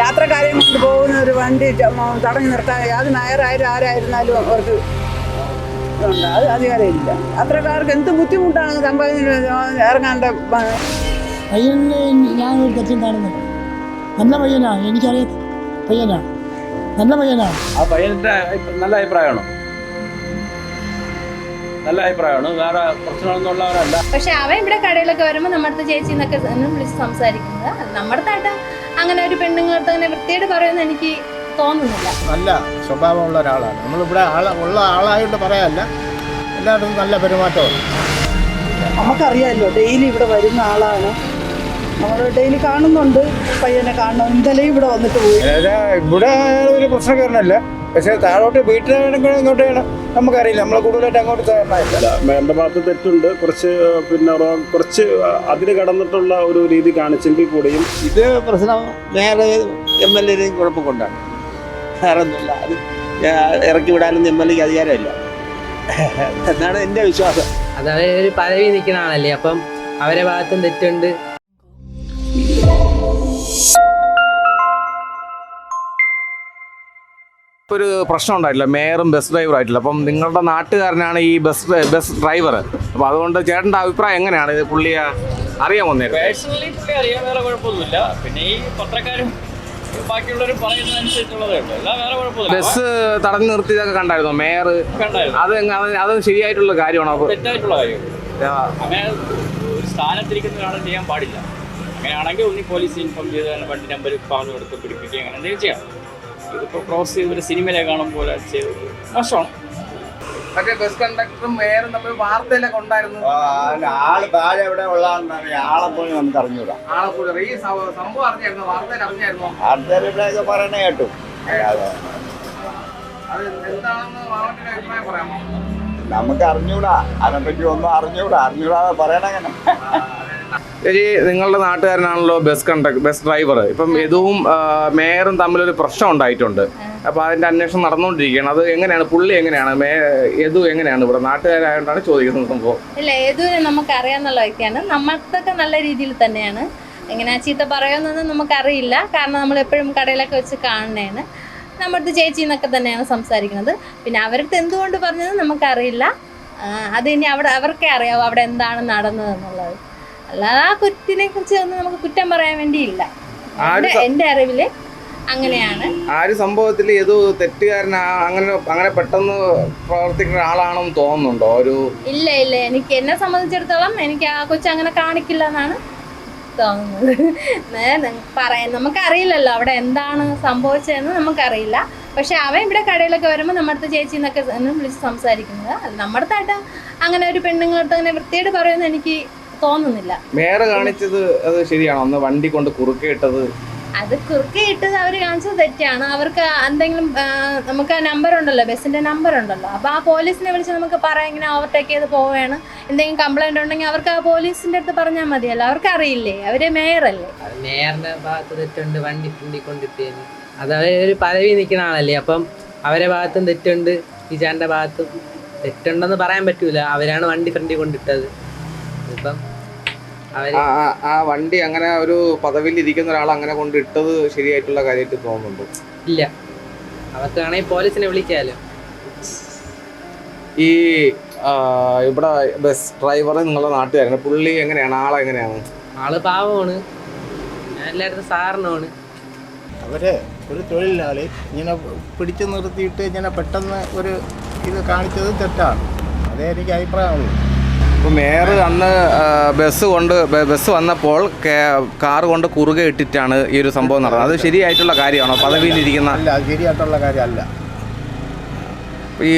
യാത്രക്കാരെയും കൊണ്ട് പോകുന്ന ഒരു വണ്ടി തടഞ്ഞു നിർത്താൻ അത് നായരായാലും ആരായിരുന്നാലും അവർക്ക് ഇതുണ്ട്. അത് അധികാരമില്ല. യാത്രക്കാർക്ക് എന്ത് ബുദ്ധിമുട്ടാണ് സംഭവം ഇറങ്ങാണ്ട പയ്യനെ ഞാനൊരു തെറ്റും കാണുന്നില്ല. നല്ല പയ്യനാണ് എനിക്കറിയാം. പയ്യനാണ് നല്ല പയ്യനാണ് ആ പയ്യന്റെ നല്ല അഭിപ്രായമാണോ? നല്ല അഭിപ്രായമാണ്. വേറെ പ്രശ്നമൊന്നുമുള്ളവരല്ല പക്ഷെ അവ ഇവിടെ കടയിലൊക്കെ വരുമ്പോൾ നമ്മുടെ ചേച്ചി എന്നൊക്കെ വിളിച്ച് സംസാരിക്കുന്നത്. നമ്മുടെ അടുത്തായിട്ട് അങ്ങനെ ഒരു പെണ്ണുങ്ങളടുത്ത് അങ്ങനെ വൃത്തിയായിട്ട് പറയുമെന്ന് എനിക്ക് തോന്നുന്നില്ല. നല്ല സ്വഭാവമുള്ള ഒരാളാണ്. നമ്മളിവിടെ ആള ഉള്ള ആളായിട്ട് പറയാനല്ല. എല്ലായിടത്തും നല്ല പെരുമാറ്റമാണ്. നമുക്കറിയാമല്ലോ ഡെയിലി ഇവിടെ വരുന്ന ആളാണ്. നമ്മൾ ഡെയിലി കാണുന്നുണ്ട്. പയ്യനെ കാണണം. ഇന്നലെ ഇവിടെ വന്നിട്ട് പോയി. ഇവിടെ ഒരു പ്രശ്നക്കാരനല്ല പക്ഷേ താഴോട്ട് വീട്ടിലാണെങ്കിൽ ഇങ്ങോട്ട് നമുക്കറിയില്ല. നമ്മളെ കൂടുതലായിട്ട് അങ്ങോട്ട് തരണമില്ല എന്റെ ഭാഗത്ത് തെറ്റുണ്ട്. കുറച്ച് പിന്നെ കുറച്ച് അതിന് കടന്നിട്ടുള്ള ഒരു രീതി കാണിച്ചെങ്കിൽ കൂടിയും ഇത് പ്രശ്നം വേറെ എം എൽ എയും കുഴപ്പം കൊണ്ടാണ്. വേറെ ഒന്നുമില്ല അത് ഇറക്കി വിടാനൊന്നും എം എൽ എക്ക് അധികാരമില്ല. എന്നാണ് എന്റെ വിശ്വാസം. അതായത് ഒരു പദവി നിൽക്കുന്ന ആളല്ലേ? അപ്പം അവരെ ഭാഗത്തും തെറ്റുണ്ട്. ഒരു പ്രശ്നം ഉണ്ടായിട്ടില്ല. മേയറും ബസ് ഡ്രൈവറും ആയിട്ടില്ല. അപ്പം നിങ്ങളുടെ നാട്ടുകാരനാണ് ഈ ബസ് ബസ് ഡ്രൈവർ അപ്പൊ അതുകൊണ്ട് ചേട്ടന്റെ അഭിപ്രായം എങ്ങനെയാണ്? ഇത് പുള്ളിയെ അറിയാമോ വന്നേ പേഴ്സണലി പുള്ളി അറിയാൻ വേറെ കുഴപ്പമൊന്നുമില്ല. പിന്നെ ഈ പത്രക്കാരും ബസ് തടഞ്ഞു നിർത്തിയതൊക്കെ കണ്ടായിരുന്നു? മേയർ അത് അത് ശരിയായിട്ടുള്ള കാര്യമാണോ? തെറ്റായിട്ടുള്ള കാര്യം. സ്ഥാനത്തിരിക്കുന്ന ഒരാളെ ചെയ്യാൻ പാടില്ല. അങ്ങനെയാണെങ്കിൽ ഒന്നി പോലീസ് ഇൻഫോം ചെയ്ത് വണ്ടി നമ്പർ പറഞ്ഞു കൊടുത്ത് പിടിപ്പിക്കുക അങ്ങനെ എന്തെങ്കിലും ചെയ്യാം. ഇതിപ്പോൾ ക്രോസ് ചെയ്ത് ഒരു സിനിമയിലെ കാണും പോലെ ചെയ്തത് നഷ്ടമാണ് ബസ് കണ്ടക്ടറും മേയറും തമ്മിൽ വാർത്തയിലൊക്കെ ഉണ്ടായിരുന്നു. ആൾ താഴെ എവിടെ ഉള്ളതാണെന്ന് ആളെ പോയി നമുക്ക് അറിഞ്ഞൂടാ. ആളെ കൂടെ ഈ സംഭവം സംഭവം അറിഞ്ഞായിരുന്നു? വാർത്തയിൽ അറിഞ്ഞായിരുന്നു? ആൾക്കാർ ഇവിടെയൊക്കെ പറയണ കേട്ടു. അതെ. അത് എന്താണെന്ന് മാമന്റെ അഭിപ്രായം പറയാമോ? നമുക്ക് അറിഞ്ഞൂടാ. അതിനെപ്പറ്റി ഒന്നും അറിഞ്ഞൂടാ. അറിഞ്ഞൂടാതെ പറയണങ്ങനെ ചേച്ചി നിങ്ങളുടെ നാട്ടുകാരനാണല്ലോ ബസ് കണ്ടക്ടർ ബസ് ഡ്രൈവർ ഇപ്പം ഇതും മേയറും തമ്മിലൊരു പ്രശ്നം ഉണ്ടായിട്ടുണ്ട്. അപ്പൊ അതിന്റെ അന്വേഷണം നടന്നുകൊണ്ടിരിക്കുകയാണ്. അത് എങ്ങനെയാണ്? പുള്ളി എങ്ങനെയാണ്? മേ യദു എങ്ങനെയാണ് ഇവിടെ നാട്ടുകാരായോണ്ടാണ് ചോദിക്കുന്നത് സംഭവം. ഇല്ല ഏതൊരു നമുക്ക് അറിയാന്നുള്ള വ്യക്തിയാണ്. നമ്മൾക്കൊക്കെ നല്ല രീതിയിൽ തന്നെയാണ്. എങ്ങനെ ചീത്ത പറയുമെന്നൊന്നും നമുക്കറിയില്ല. കാരണം നമ്മൾ എപ്പോഴും കടയിലൊക്കെ വെച്ച് കാണുന്നതാണ്. നമ്മുടെ ചേച്ചി എന്നൊക്കെ തന്നെയാണ് സംസാരിക്കുന്നത്. പിന്നെ അവരുടെ എന്തുകൊണ്ട് പറഞ്ഞത് നമുക്കറിയില്ല. അത് ഇനി അവിടെ അവർക്കേ അറിയാവൂ അവിടെ എന്താണ് നടന്നത് എന്നുള്ളത് അല്ലാതെ ആ കുറ്റിനെ കുറിച്ച് ഒന്നും നമുക്ക് കുറ്റം പറയാൻ വേണ്ടിയില്ല. എന്റെ അറിവിൽ അങ്ങനെയാണ്. ആ ഒരു സംഭവത്തിൽ ഏതോ തെറ്റുകാരനാ അങ്ങനെ അങ്ങനെ പെട്ടെന്ന് പ്രവർത്തിക്കുന്ന ആളാണെന്ന് തോന്നുന്നുണ്ടോ? ഒരു ഇല്ല ഇല്ല. എനിക്ക് എന്നെ സംബന്ധിച്ചിടത്തോളം എനിക്ക് ആ കൊച്ചു അങ്ങനെ കാണിക്കില്ല എന്നാണ് തോന്നുന്നത്. പറയാൻ നമുക്കറിയില്ലല്ലോ അവിടെ എന്താണ് സംഭവിച്ചതെന്ന് നമുക്കറിയില്ല. പക്ഷെ അവൻ ഇവിടെ കടയിലൊക്കെ വരുമ്പോൾ നമ്മുടെ അടുത്ത് ചേച്ചി എന്നൊക്കെ വിളിച്ച് സംസാരിക്കുന്നത്. നമ്മുടെ അടുത്തായിട്ട് അങ്ങനെ ഒരു പെണ്ണുങ്ങളടുത്ത് അങ്ങനെ വൃത്തിയായിട്ട് പറയുമെന്ന് എനിക്ക് തോന്നുന്നില്ല. വേറെ കാണിച്ചത് അത് ശരിയാണോ? അന്ന് വണ്ടി കൊണ്ട് കുറുക്കെ ഇട്ടത്? അത് കുറുക്കെ ഇട്ടത് അവർ കാണിച്ചത് തെറ്റാണ്. അവർക്ക് എന്തെങ്കിലും നമുക്ക് ആ നമ്പർ ഉണ്ടല്ലോ ബസ്സിന്റെ നമ്പർ ഉണ്ടല്ലോ. അപ്പോൾ ആ പോലീസിനെ വിളിച്ച് നമുക്ക് പറയാം ഇങ്ങനെ ഓവർടേക്ക് ചെയ്ത് പോവുകയാണ്. എന്തെങ്കിലും കംപ്ലൈന്റ് ഉണ്ടെങ്കിൽ അവർക്ക് ആ പോലീസിന്റെ അടുത്ത് പറഞ്ഞാൽ മതിയല്ലോ. അവർക്ക് അറിയില്ലേ? അവർ മേയറല്ലേ മേയറിന്റെ ഭാഗത്ത് തെറ്റുണ്ട് വണ്ടി ഫ്രണ്ടിൽ കൊണ്ടിട്ടേന് അത് അവർ ഒരു പദവി നിൽക്കുന്ന ആളല്ലേ? അപ്പം അവരെ ഭാഗത്തും തെറ്റുണ്ട് ഈ ചേട്ടന്റെ ഭാഗത്തും തെറ്റുണ്ടെന്ന് പറയാൻ പറ്റൂല. അവരാണ് വണ്ടി ഫ്രണ്ടി കൊണ്ടിട്ടത്. ഇപ്പം അവർ ആ വണ്ടി അങ്ങനെ ഒരു പദവിയിൽ ഇരിക്കുന്ന ഒരാൾ അങ്ങനെ കൊണ്ട് ഇട്ടത് ശരിയായിട്ടുള്ള കാര്യമായിട്ട് തോന്നുന്നുണ്ട്. ഇല്ല. അവർക്ക് വേണമെങ്കിൽ പോലീസിനെ വിളിക്കാലോ. ഈ ആ, ഇവിടെ ബസ് ഡ്രൈവർ നിങ്ങളുടെ നാട്ടുകാരനെ പുള്ളി എങ്ങനെയാണ്? ആളെ എങ്ങനെയാണ്? ആൾ പാവമാണ്. എല്ലായിടത്തും സാറിനുമാണ് അവർ ഒരു തൊഴിലാളി. ഇങ്ങനെ പിടിച്ചു നിർത്തിയിട്ട് ഇങ്ങനെ പെട്ടെന്ന് ഒരു ഇത് കാണിച്ചത് തെറ്റാണ്. അതേ എനിക്ക് അഭിപ്രായമുള്ളൂ. ഇപ്പൊ മേയർ അന്ന് ബസ് കൊണ്ട് ബസ് വന്നപ്പോൾ കാർ കൊണ്ട് കുറുകെ ഇട്ടിട്ടാണ് ഈ ഒരു സംഭവം നടന്നത്. അത് ശരിയായിട്ടുള്ള കാര്യമാണോ? പദവിയിലിരിക്കുന്ന ശരിയായിട്ടുള്ള കാര്യമല്ല. ഈ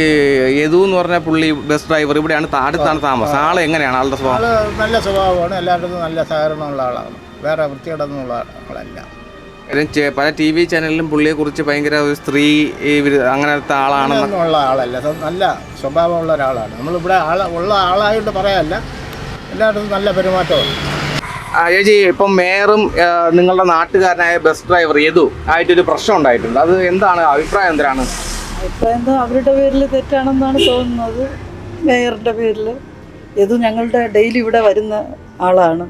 യദു എന്ന് പറഞ്ഞ പുള്ളി ബസ് ഡ്രൈവർ ഇവിടെയാണ് അടുത്താണ് താമസം. ആൾ എങ്ങനെയാണ്? ആളുടെ സ്വഭാവം? നല്ല സ്വഭാവമാണ്. എല്ലായിടത്തും നല്ല സഹകരണമുള്ള ആളാണ്. വേറെ വൃത്തികേടൊന്നുമുള്ള ആളല്ല. പല ടി വി ചാനലിലും പുള്ളിയെ കുറിച്ച് ഭയങ്കര ഒരു സ്ത്രീ അങ്ങനത്തെ ആളാണെന്ന് ഉള്ള ആളല്ല. നല്ല സ്വഭാവമുള്ള ഒരാളാണ്. നമ്മളിവിടെ ആള ഉള്ള ആളായിട്ട് പറയാനല്ല. എല്ലായിടത്തും നല്ല പെരുമാറ്റമാണ് ചേച്ചി ഇപ്പം മേയറും നിങ്ങളുടെ നാട്ടുകാരനായ ബസ് ഡ്രൈവർ യദു ആയിട്ടൊരു പ്രശ്നം ഉണ്ടായിട്ടുണ്ട്. അത് എന്താണ് അഭിപ്രായം? എന്തിനാണ്? അഭിപ്രായം അവരുടെ പേരിൽ തെറ്റാണെന്നാണ് തോന്നുന്നത്. മേയറിന്റെ പേരിൽ യദു ഞങ്ങളുടെ ഡെയിലി ഇവിടെ വരുന്ന ആളാണ്.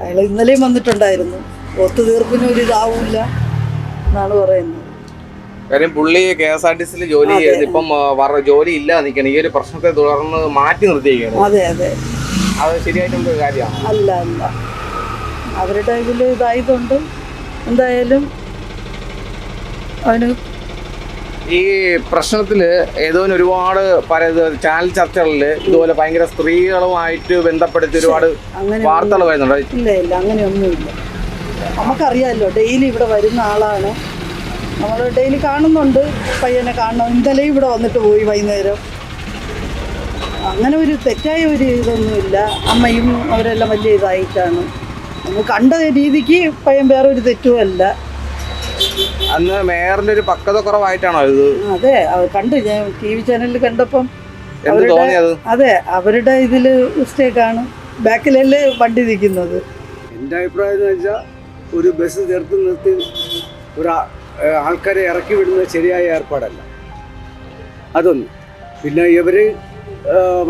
അയാൾ ഇന്നലെയും വന്നിട്ടുണ്ടായിരുന്നു. ഒത്തുതീർപ്പിനും ഒരു ഇതാവില്ല എന്നാണ് പറയുന്നത്. കാര്യം പുള്ളി കെ എസ് ആർ ടി സിയിൽ ജോലി. ചെയ്ത് ഇപ്പം ജോലി ഇല്ല നിൽക്കണം. ഈ ഒരു പ്രശ്നത്തെ തുടർന്ന് മാറ്റി നിർത്തിയിരിക്കുകയാണ്. അതെ അതെ. അത് ശരിയായിട്ടുള്ള കാര്യമാണ് അല്ല അല്ല. അവരുടെ ഇതിൽ ഇതായതുകൊണ്ട് എന്തായാലും അവന് ഈ പ്രശ്നത്തിൽ ഏതോ ഒരുപാട് ചാനൽ ചർച്ചകളിൽ ഇതുപോലെ ഭയങ്കര സ്ത്രീകളുമായിട്ട് ബന്ധപ്പെടുത്തി ഒരുപാട് വാർത്തകൾ വരുന്നുണ്ട്. ഇല്ല ഇല്ല അങ്ങനെയൊന്നുമില്ല. നമുക്കറിയാമല്ലോ ഡെയിലി ഇവിടെ വരുന്ന ആളാണ്. നമ്മൾ ഡെയിലി കാണുന്നുണ്ട് പയ്യനെ കാണണം. ഇന്നലെ ഇവിടെ വന്നിട്ട് പോയി വൈകുന്നേരം. അങ്ങനെ ഒരു തെറ്റായ ഒരു ഇതൊന്നുമില്ല. അമ്മയും അവരെല്ലാം വലിയ ഇതായിട്ടാണ്. നമ്മൾ കണ്ട രീതിക്ക് പയ്യൻ വേറെ ഒരു തെറ്റുമല്ല അന്ന് മേയറിന്റെ ഒരു പക്വത കുറവായിട്ടാണോ ഇത്? അതെ. കണ്ടു ഞാൻ ടി വി ചാനലിൽ കണ്ടപ്പം അതെ അവരുടെ ഇതിൽ മിസ്റ്റേക്കാണ് ബാക്കിലല്ലേ വണ്ടി നിൽക്കുന്നത്. എന്റെ അഭിപ്രായം എന്ന് വെച്ചാൽ ഒരു ബസ് ചേർത്ത് നിർത്തി ഒരു ആൾക്കാരെ ഇറക്കി വിടുന്നത് ശരിയായ ഏർപ്പാടല്ല. അതൊന്ന്. പിന്നെ ഇവർ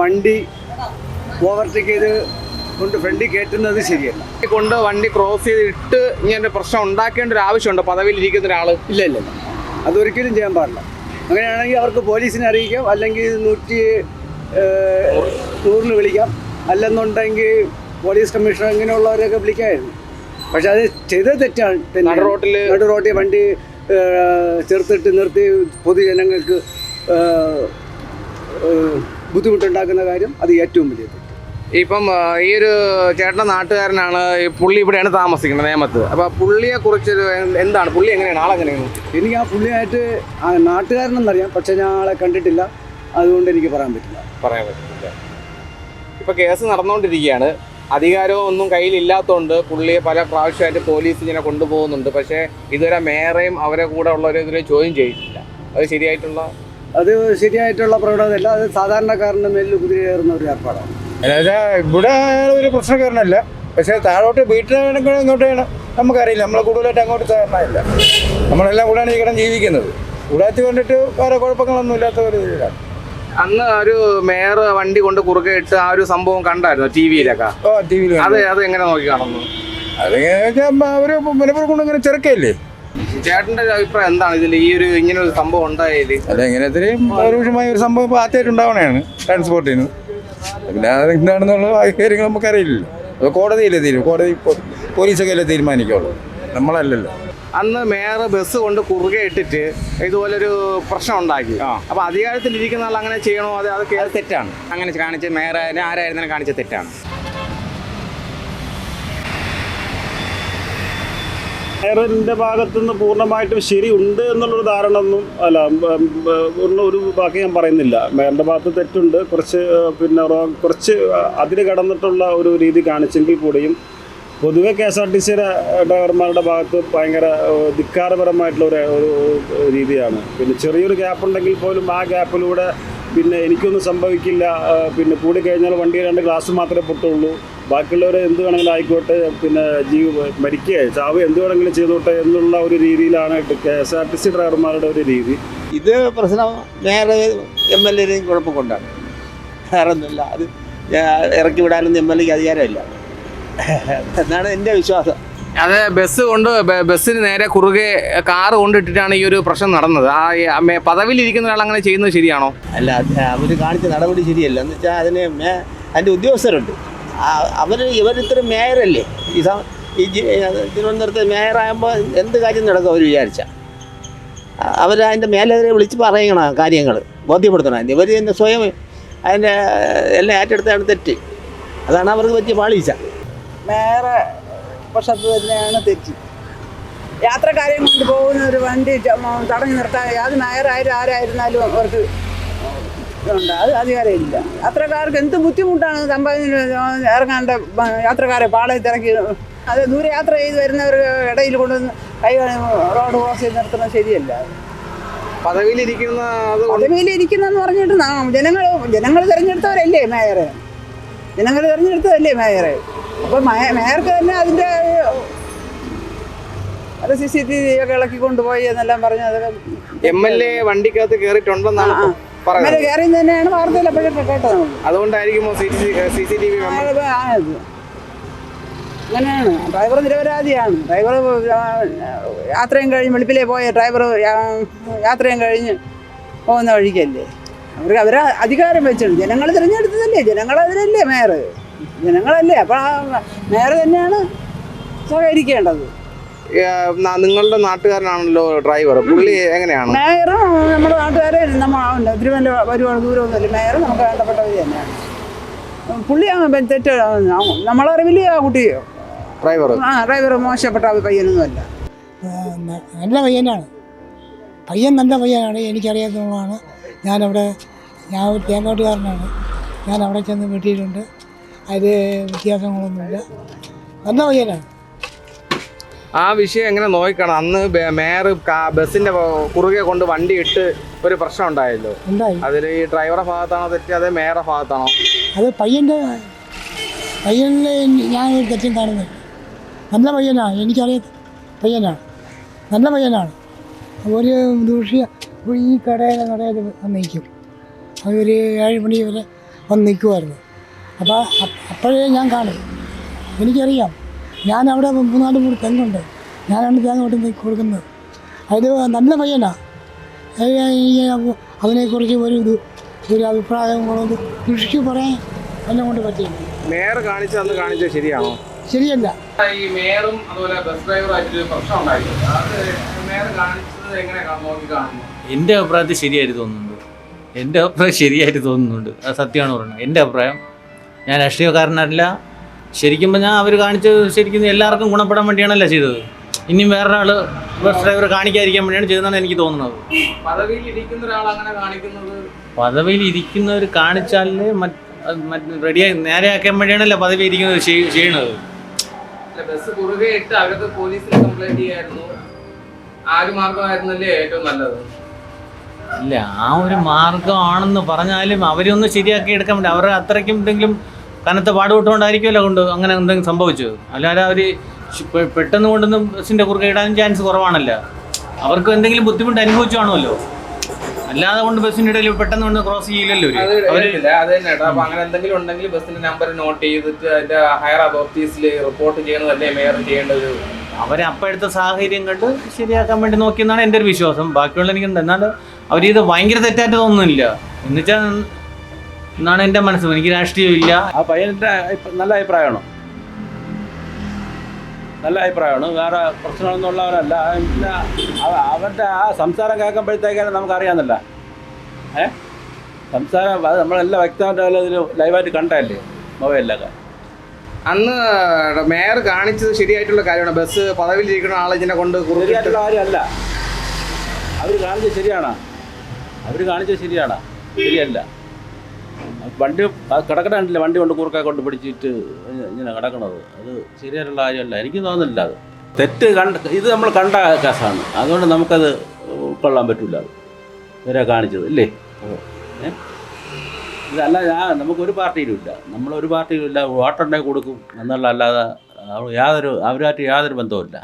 വണ്ടി ഓവർടേക്ക് ചെയ്ത് കൊണ്ട് ഫ്രണ്ടിൽ കയറ്റുന്നത് ശരിയല്ല. കൊണ്ട് വണ്ടി ക്രോസ് ചെയ്ത് ഇട്ട് ഇങ്ങനെ പ്രശ്നം ഉണ്ടാക്കേണ്ട ഒരു ആവശ്യമുണ്ട്? പദവിയിൽ ഇരിക്കുന്ന ഒരാൾ ഇല്ല ഇല്ല. അതൊരിക്കലും ചെയ്യാൻ പാടില്ല. അങ്ങനെയാണെങ്കിൽ അവർക്ക് പോലീസിനെ അറിയിക്കാം. അല്ലെങ്കിൽ നൂറ്റി നൂറിന് വിളിക്കാം. അല്ലെന്നുണ്ടെങ്കിൽ പോലീസ് കമ്മീഷണർ ഇങ്ങനെയുള്ളവരെയൊക്കെ വിളിക്കാമായിരുന്നു. പക്ഷെ അത് ചെയ്തത് തെറ്റാണ്. തന്നെ നട റോട്ടിൽ നടു റോട്ടിൽ വണ്ടി ചെറുത്തിട്ട് ചേർത്തിട്ട് നിർത്തി പൊതുജനങ്ങൾക്ക് ബുദ്ധിമുട്ടുണ്ടാക്കുന്ന കാര്യം അത് ഏറ്റവും വലിയ തെറ്റ്. ഇപ്പം ഈ ഒരു ചേട്ടന്റെ നാട്ടുകാരനാണ് ഈ പുള്ളി ഇവിടെയാണ് താമസിക്കുന്നത് നേമത്ത്. അപ്പോൾ പുള്ളിയെ കുറിച്ചൊരു എന്താണ്? പുള്ളി എങ്ങനെയാണ്? ആളെങ്ങനെയാണ് എനിക്ക് ആ പുള്ളിയായിട്ട് ആ നാട്ടുകാരനെന്നറിയാം. പക്ഷെ ഞാൻ ആളെ കണ്ടിട്ടില്ല. അതുകൊണ്ട് എനിക്ക് പറയാൻ പറ്റില്ല. പറയാൻ പറ്റില്ല. ഇപ്പം കേസ് നടന്നുകൊണ്ടിരിക്കുകയാണ്. അധികാരവും ഒന്നും കയ്യിലില്ലാത്തതുകൊണ്ട് പുള്ളിയെ പല പ്രാവശ്യമായിട്ട് പോലീസ് ഇങ്ങനെ കൊണ്ടുപോകുന്നുണ്ട്. പക്ഷേ ഇതുവരെ മേയറേയും അവരെ കൂടെ ഉള്ളവരെ ഇതുവരെ ചോദ്യം ചെയ്തിട്ടില്ല. അത് ശരിയായിട്ടുള്ള? അത് ശരിയായിട്ടുള്ള പ്രകടനമല്ല അത് സാധാരണക്കാരന്റെ മേലിൽ കുതിരയേറുന്ന ഒരു ഏർപ്പാടാണ്. ഇവിടെ ഒരു പ്രശ്നക്കാരനല്ല. പക്ഷേ താഴോട്ട് വീട്ടിലാണെങ്കിൽ ഇങ്ങോട്ട് നമുക്കറിയില്ല. നമ്മളെ കൂടുതലായിട്ട് അങ്ങോട്ട് സാധാരണയില്ല നമ്മളെല്ലാം കൂടെയാണ് ഈ കിടന്ന് ജീവിക്കുന്നത്. കൂടാത്തി കണ്ടിട്ട് വേറെ കുഴപ്പങ്ങളൊന്നും ഇല്ലാത്ത ഒരു ഇതിലാണ്. അന്ന് ഒരു മേയർ വണ്ടി കൊണ്ട് കുറുകെ ഇട്ട് ആ ഒരു സംഭവം കണ്ടായിരുന്നു ടി വിയിലൊക്കെ? ഓ ടി വിയിൽ അത് അത് എങ്ങനെ നോക്കി കാണുന്നു? അതെങ്ങനെ അവർ മലപ്പുറം കൊണ്ട് ഇങ്ങനെ ചെറുക്കയില്ലേ? ചേട്ടന്റെ അഭിപ്രായം എന്താണ് ഇതിൽ? ഈ ഒരു ഇങ്ങനെ ഒരു സംഭവം ഉണ്ടായതിൽ? അല്ല ഇങ്ങനെ പൗരുഷമായ ഒരു സംഭവം ഇപ്പോൾ ആദ്യമായിട്ട് ഉണ്ടാവണതാണ് ട്രാൻസ്പോർട്ടിന് പിന്നെ അത് എന്താണെന്നുള്ള കാര്യങ്ങൾ നമുക്കറിയില്ലല്ലോ. അത് കോടതിയിലെ തീരും കോടതി പോലീസൊക്കെ അല്ലേ തീരുമാനിക്കുള്ളൂ. നമ്മളല്ലല്ലോ. അന്ന് മേയർ ബസ് കൊണ്ട് കുറുകെ ഇട്ടിട്ട് ഇതുപോലൊരു പ്രശ്നം ഉണ്ടാക്കി അപ്പൊ അധികാരത്തിൽ ഇരിക്കുന്ന ആൾ അങ്ങനെ ചെയ്യണോ? അത് അത് അത് തെറ്റാണ്. അങ്ങനെ കാണിച്ച് മേയർ ആരായിരുന്നാലും കാണിച്ച തെറ്റാണ്. മേയറിന്റെ ഭാഗത്തുനിന്ന് പൂർണമായിട്ടും ശരി ഉണ്ട് എന്നുള്ളൊരു ധാരണ ഒന്നും അല്ല ഉള്ള ഒരു ബാക്കി ഞാൻ പറയുന്നില്ല. മേയറിന്റെ ഭാഗത്ത് തെറ്റുണ്ട്. കുറച്ച് പിന്നെ കുറച്ച് അതിര് കടന്നിട്ടുള്ള ഒരു രീതി കാണിച്ചെങ്കിൽ കൂടിയും പൊതുവെ കെ എസ് ആർ ടി സിയുടെ ഡ്രൈവർമാരുടെ ഭാഗത്ത് ഭയങ്കര ധിക്കാരപരമായിട്ടുള്ള ഒരു രീതിയാണ്. പിന്നെ ചെറിയൊരു ഗ്യാപ്പ് ഉണ്ടെങ്കിൽ പോലും ആ ഗ്യാപ്പിലൂടെ പിന്നെ എനിക്കൊന്നും സംഭവിക്കില്ല. പിന്നെ കൂടി കഴിഞ്ഞാൽ വണ്ടി രണ്ട് ഗ്ലാസ് മാത്രമേ പൊട്ടുള്ളൂ. ബാക്കിയുള്ളവർ എന്ത് വേണമെങ്കിലും ആയിക്കോട്ടെ പിന്നെ ജീവ മരിക്കുക ചാവ് എന്ത് വേണമെങ്കിലും ചെയ്തോട്ടെ എന്നുള്ള ഒരു രീതിയിലാണ് K S R T C ഡ്രൈവർമാരുടെ ഒരു രീതി. ഇത് പ്രശ്നം വേറെ എം എൽ എയും കുഴപ്പം കൊണ്ടാണ്. വേറെ ഒന്നുമില്ല അത് ഇറക്കി വിടാനൊന്നും എം എൽ എക്ക് അധികാരമില്ല. എന്നാണ് എന്റെ വിശ്വാസം. അതെ ബസ് കൊണ്ട് ബസ്സിന് നേരെ കുറുകെ കാറ് കൊണ്ടിട്ടിട്ടാണ് ഈ ഒരു പ്രശ്നം നടന്നത്. ആ പദവിയിലിരിക്കുന്ന ഒരാൾ അങ്ങനെ ചെയ്യുന്നത് ശരിയാണോ? അല്ല അവർ കാണിച്ച നടപടി ശരിയല്ല. എന്ന് വെച്ചാൽ അതിന് മേ അതിന്റെ ഉദ്യോഗസ്ഥരുണ്ട്. അവർ ഇവരിത്ര മേയറല്ലേ? ഈ തിരുവനന്തപുരത്ത് മേയറാകുമ്പോൾ എന്ത് കാര്യം നടക്കും അവർ വിചാരിച്ച? അവർ അതിന്റെ മേലെതിരെ വിളിച്ച് പറയണം കാര്യങ്ങൾ ബോധ്യപ്പെടുത്തണം ഇവർ തന്നെ സ്വയം അതിന്റെ എല്ലാം ഏറ്റെടുത്താണ് തെറ്റ്. അതാണ് അവർക്ക് പറ്റിയ പാളീച്ച. വേറെ പക്ഷത്ത് തന്നെയാണ് തെറ്റി. യാത്രക്കാരെയും കൊണ്ട് പോകുന്ന ഒരു വണ്ടി തടഞ്ഞു നിർത്താൻ അത് നായരായാലും ആരായിരുന്നാലും അവർക്ക് ഉണ്ട് അത് അധികാരമില്ല. യാത്രക്കാർക്ക് എന്ത് ബുദ്ധിമുട്ടാണ് സമ്പാദിന് ഇറങ്ങാണ്ട് യാത്രക്കാരെ പാളയത്ത് ഇറക്കി അത് ദൂരെ യാത്ര ചെയ്ത് വരുന്നവർ ഇടയിൽ കൊണ്ടുവന്ന് കൈ റോഡ് ക്രോസ് ചെയ്ത് നിർത്തുന്നത് ശരിയല്ല. പദവിയിലിരിക്കുന്ന ഇരിക്കുന്നെന്ന് പറഞ്ഞിട്ട് ജനങ്ങൾ ജനങ്ങൾ തിരഞ്ഞെടുത്തവരല്ലേ മേയറെ? ജനങ്ങൾ തിരഞ്ഞെടുത്തതല്ലേ മേയറെ? അപ്പോൾ മേയർക്ക് തന്നെ അതിന്റെ അത് സി സി ടി വി ഒക്കെ ഇളക്കി കൊണ്ടുപോയി എന്നെല്ലാം പറഞ്ഞു അതൊക്കെ എം എൽ എ വണ്ടിക്കകത്ത് കയറിയിട്ടുണ്ടെന്നാണ് അങ്ങനെ കയറി തന്നെയാണ് വാർത്തയിൽ എപ്പോഴും കേട്ടത്. നമ്മൾ അതുകൊണ്ടായിരിക്കുമോ സി സി ടി വി അങ്ങനെയാണ്. ഡ്രൈവർ നിരപരാധിയാണ്. ഡ്രൈവർ യാത്രയും കഴിഞ്ഞ് വെളുപ്പിലേ പോയ ഡ്രൈവർ യാത്രയും കഴിഞ്ഞ് പോകുന്ന വഴിക്കല്ലേ? അവർക്ക് അവരെ അധികാരം വെച്ചിട്ടുണ്ട്. ജനങ്ങൾ തിരഞ്ഞെടുത്തതല്ലേ? ജനങ്ങൾ അതിനല്ലേ മേയർ ജനങ്ങളല്ലേ? അപ്പോൾ നേരെ തന്നെയാണ് സഹകരിക്കേണ്ടത്. നിങ്ങളുടെ നാട്ടുകാരനാണല്ലോ ഡ്രൈവർ. പുള്ളി എങ്ങനെയാണ്? മേയറും നമ്മുടെ നാട്ടുകാരെ നമ്മൾ ഒത്തിരി വലിയ വരുവാണ് ദൂരമൊന്നുമില്ല മേയർ നമുക്ക് വേണ്ടപ്പെട്ടവർ തന്നെയാണ്. പുള്ളി തെറ്റ് നമ്മളറിവില്ല ആ കുട്ടി ഡ്രൈവർ. ആ ഡ്രൈവർ മോശപ്പെട്ട പയ്യനൊന്നുമല്ല. നല്ല പയ്യനാണ്. പയ്യൻ നല്ല പയ്യനാണ് എനിക്കറിയാത്തതാണ് ഞാനവിടെ ഞാൻ ഒരു തേങ്ങോട്ടുകാരനാണ്. ഞാൻ അവിടെ ചെന്ന് വെട്ടിയിട്ടുണ്ട്. അതിൽ വ്യത്യാസങ്ങളൊന്നുമില്ല. നല്ല പയ്യനാണ് ആ വിഷയം എങ്ങനെ നോക്കണം? അന്ന് മേയർ ബസ്സിന്റെ കുറുകെ കൊണ്ട് വണ്ടി ഇട്ട് ഒരു പ്രശ്നം ഉണ്ടായല്ലോ. ഉണ്ടായി. അതിൽ ഈ ഡ്രൈവറുടെ ഭാഗത്താണോ തെറ്റി അതേ മേയറുടെ ഭാഗത്താണോ? അത് പയ്യന്റെ പയ്യനെ ഞാൻ ഒരു തെറ്റും കാണുന്നത് നല്ല പയ്യനാണ് എനിക്കറിയാം. പയ്യനാണ് നല്ല പയ്യനാണ്. ഒരു ദൂഷ്യ ഈ കടയുടെ കടയിൽ വന്ന് നിൽക്കും. അതൊരു ഏഴ് മണി വരെ വന്ന് നിൽക്കുമായിരുന്നു അപ്പോൾ അപ്പോഴേ ഞാൻ കാണും. എനിക്കറിയാം. ഞാൻ അവിടെ മൂന്നാൽ മൂന്ന് തെങ്ങുണ്ട്. ഞാനാണ് തേങ്ങ വിട്ട് നീ കൊടുക്കുന്നത് അതിൽ നല്ല പയ്യനാണ് അതിനെക്കുറിച്ച് ഒരു ഇത് ഒരു അഭിപ്രായങ്ങളൊന്നും കൃഷിക്ക് പറയാൻ എന്നെ കൊണ്ട് പറ്റിയില്ല. മേയർ കാണിച്ചത് അന്ന് കാണിച്ചത് ശരിയാണോ? ശരിയല്ല. ഈ മേയറും അതുപോലെ ബസ് ഡ്രൈവറായിട്ട് പ്രശ്നം ഉണ്ടായിട്ടുണ്ട്. അത് മേയർ കാണിച്ചത് എങ്ങനെ നോക്കി കാണുന്നു എന്റെ അഭിപ്രായത്തിൽ ശരിയായിട്ട് തോന്നുന്നുണ്ട്. എന്റെ അഭിപ്രായം ശരിയായിട്ട് തോന്നുന്നുണ്ട്. അത് സത്യമാണ് പറയുന്നത്. എന്റെ അഭിപ്രായം ഞാൻ രാഷ്ട്രീയക്കാരനല്ല. ശരിക്കും ഞാൻ അവർ കാണിച്ചത് ശരിക്കും എല്ലാവർക്കും ഗുണപ്പെടാൻ വേണ്ടിയാണല്ലോ ചെയ്തത്. ഇനിയും വേറൊരാൾ ബസ് ഡ്രൈവർ കാണിക്കാതിരിക്കാൻ വേണ്ടിയാണ് ചെയ്തതെന്നാണ് എനിക്ക് തോന്നുന്നത്. പദവിയിൽ ഇരിക്കുന്നവർ കാണിച്ചാലേ മറ്റ് റെഡിയായി നേരെയാക്കാൻ വേണ്ടിയാണല്ലോ പദവി ഇരിക്കുന്നത് ചെയ്- ചെയ്യണത് ബസ് കുറുകെ ഇട്ട് അവരൊക്കെ പോലീസിൽ കംപ്ലൈന്റ് ചെയ്യായിരുന്നു. ആ ഒരു മാർഗമായിരുന്നല്ലേ ഏറ്റവും നല്ലത്? ഇല്ല ആ ഒരു മാർഗമാണെന്ന് പറഞ്ഞാലും അവരൊന്ന് ശരിയാക്കി എടുക്കാൻ വേണ്ടി അവരുടെ അത്രയ്ക്കും എന്തെങ്കിലും കനത്ത പാടുപെട്ടുകൊണ്ടായിരിക്കുമല്ലോ കൊണ്ട് അങ്ങനെ എന്തെങ്കിലും സംഭവിച്ചത്. അല്ലാതെ അവർ പെട്ടെന്ന് കൊണ്ടൊന്നും ബസ്സിന്റെ കുറുകെ ഇടാനും ചാൻസ് കുറവാണല്ലോ. അവർക്ക് എന്തെങ്കിലും ബുദ്ധിമുട്ട് അനുഭവിച്ചു കാണുമല്ലോ. അല്ലാതെ കൊണ്ട് ബസ്സിന്റെ ഇടയിൽ പെട്ടെന്ന് കൊണ്ട് ക്രോസ് ചെയ്യില്ലല്ലോ അപ്പൊ അങ്ങനെ എന്തെങ്കിലും ഉണ്ടെങ്കിൽ ബസ്സിന്റെ നമ്പർ നോട്ട് ചെയ്തിട്ട് അതിന്റെ ഹയർ അതോറിറ്റീസിൽ റിപ്പോർട്ട് ചെയ്യണതല്ലേ മേയർ ചെയ്യേണ്ടത് അവരെ അപ്പോഴത്തെ സാഹചര്യം കണ്ട് ശരിയാക്കാൻ വേണ്ടി നോക്കിയെന്നാണ് എന്റെ ഒരു വിശ്വാസം. ബാക്കിയുള്ള എനിക്ക് എന്നാൽ അവരിത് ഭയങ്കര തെറ്റായിട്ട് തോന്നുന്നില്ല. എന്നുവെച്ചാൽ എന്നാണ് എന്റെ മനസ്സ്. എനിക്ക് രാഷ്ട്രീയമില്ല. ആ പയ്യന്റെ അഭിപ്രായ- നല്ല അഭിപ്രായമാണോ? നല്ല അഭിപ്രായമാണ്. വേറെ പ്രശ്നമൊന്നും ഉള്ളവരല്ല. പിന്നെ അവ- അവരുടെ ആ സംസാരം കേൾക്കുമ്പോഴത്തേക്കാണ് നമുക്കറിയാമെന്നല്ല ഏ? സംസാരം അത് നമ്മളെല്ലാം വ്യക്തമായിട്ട് ഇതിൽ ലൈവായിട്ട് കണ്ടല്ലേ മൊബൈലിലൊക്കെ. അന്ന് മേയർ കാണിച്ചത് ശരിയായിട്ടുള്ള കാര്യമാണ്. ബസ് പദവിയിലിരിക്കുന്ന ആളെ ഇതിനെ കൊണ്ട് ശരിയായിട്ടുള്ള കാര്യമല്ല. അവർ കാണിച്ചത് ശരിയാണോ. അവർ കാണിച്ചത് ശരിയാണോ. ശരിയല്ല. വണ്ടി കിടക്കണില്ല വണ്ടി കൊണ്ട് കുറുക്കെ കൊണ്ട് പിടിച്ചിട്ട് ഇങ്ങനെ കിടക്കണത്. അത് ശരിയായിട്ടുള്ള കാര്യമല്ല. എനിക്ക് തോന്നുന്നില്ല അത്. തെറ്റ് കണ്ട ഇത് നമ്മൾ കണ്ട കേസാണ്. അതുകൊണ്ട് നമുക്കത് ഉൾക്കൊള്ളാൻ പറ്റില്ല അത്. ഇവരെ കാണിച്ചത് ഇല്ലേ? ഇതല്ല ഞാൻ നമുക്കൊരു പാർട്ടിയിലും ഇല്ല. നമ്മളൊരു പാർട്ടിയിലും ഇല്ല. വോട്ടുണ്ടെങ്കിൽ കൊടുക്കും എന്നുള്ള അല്ലാതെ യാതൊരു അവരുമായിട്ട് യാതൊരു ബന്ധവുമില്ല.